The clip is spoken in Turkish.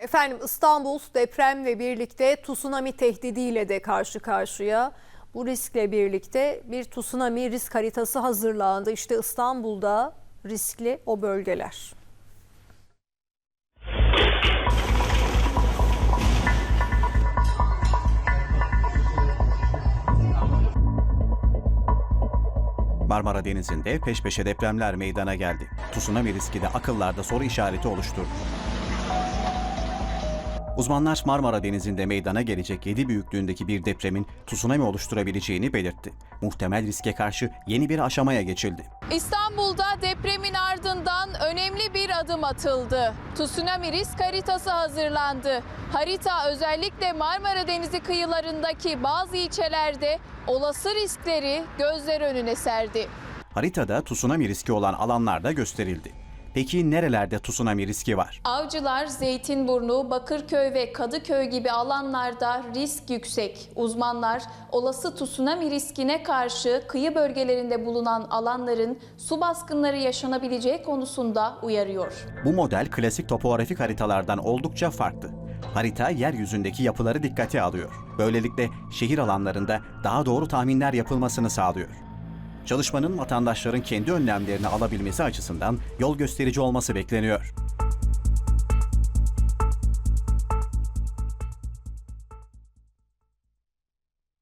Efendim İstanbul depremle birlikte tsunami tehdidiyle de karşı karşıya. Bu riskle birlikte bir tsunami risk haritası hazırlandı. İşte İstanbul'da riskli o bölgeler. Marmara Denizi'nde peş peşe depremler meydana geldi. Tsunami riski de akıllarda soru işareti oluşturdu. Uzmanlar Marmara Denizi'nde meydana gelecek 7 büyüklüğündeki bir depremin tsunami oluşturabileceğini belirtti. Muhtemel riske karşı yeni bir aşamaya geçildi. İstanbul'da depremin ardından önemli bir adım atıldı. Tsunami risk haritası hazırlandı. Harita özellikle Marmara Denizi kıyılarındaki bazı ilçelerde olası riskleri gözler önüne serdi. Haritada tsunami riski olan alanlar da gösterildi. Peki nerelerde tsunami riski var? Avcılar, Zeytinburnu, Bakırköy ve Kadıköy gibi alanlarda risk yüksek. Uzmanlar olası tsunami riskine karşı kıyı bölgelerinde bulunan alanların su baskınları yaşanabileceği konusunda uyarıyor. Bu model klasik topografik haritalardan oldukça farklı. Harita yeryüzündeki yapıları dikkate alıyor. Böylelikle şehir alanlarında daha doğru tahminler yapılmasını sağlıyor. Çalışmanın vatandaşların kendi önlemlerini alabilmesi açısından yol gösterici olması bekleniyor.